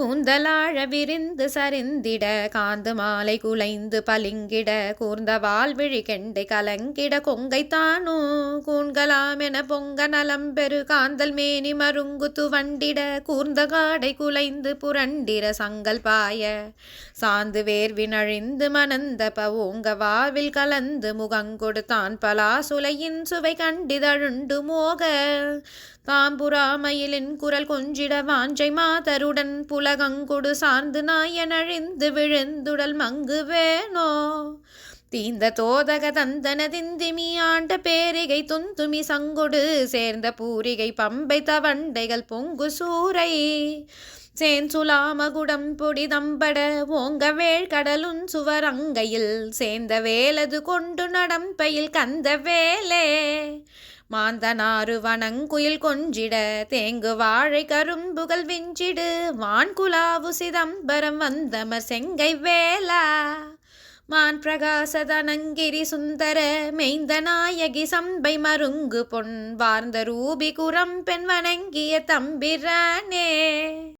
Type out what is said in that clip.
கூந்தலாழ விரிந்து சரிந்திட காந்து மாலை குலைந்து பளிங்கிட கூர்ந்த வாழ்விழி கெண்டை கலங்கிட கொங்கை தானோ கூண்கலாம் என பொங்க நலம் பெரு காந்தல் மேனி மருங்கு துவண்டிட கூர்ந்த காடை குலைந்து புரண்டிர சங்கல் பாய சாந்து வேர்வினழிந்து மணந்த ஓங்க வாவில் கலந்து முகங்கொடுத்தான் பலா சுலையின் சுவை கண்டிதழுண்டு மோக தாம்புராமயிலின் குரல் கொஞ்சிட வாஞ்சை மாதருடன் புல புலகங்கொடு சார்ந்து நாயனழிந்து விழுந்துடல் மங்கு வேணோ? தீந்த தோதக தந்தன திந்திமி ஆண்ட பேரிகை துந்துமி சங்கொடு சேர்ந்த பூரிகை பம்பை தவண்டைகள் பொங்கு சூரை. சேன்சுலாமகுடம் புடிதம்பட தம்பட ஓங்க வேழ்கடலுன் சுவரங்கையில் சேர்ந்த வேலது கொண்டு நடம்பையில் கந்த வேலே மாந்தனாறு வனங்குயில் கொஞ்சிட தேங்கு வாழை கரும்புகள் விஞ்சிடு வான்குலாவு சிதம்பரம் வந்தமர் செங்கை வேலா. மான் பிரகாசதனங்கிரி சுந்தர மெய்ந்த நாயகி சம்பை மருங்கு பொன் வார்ந்த ரூபி குரம் பெண் வணங்கிய தம்பிரானே.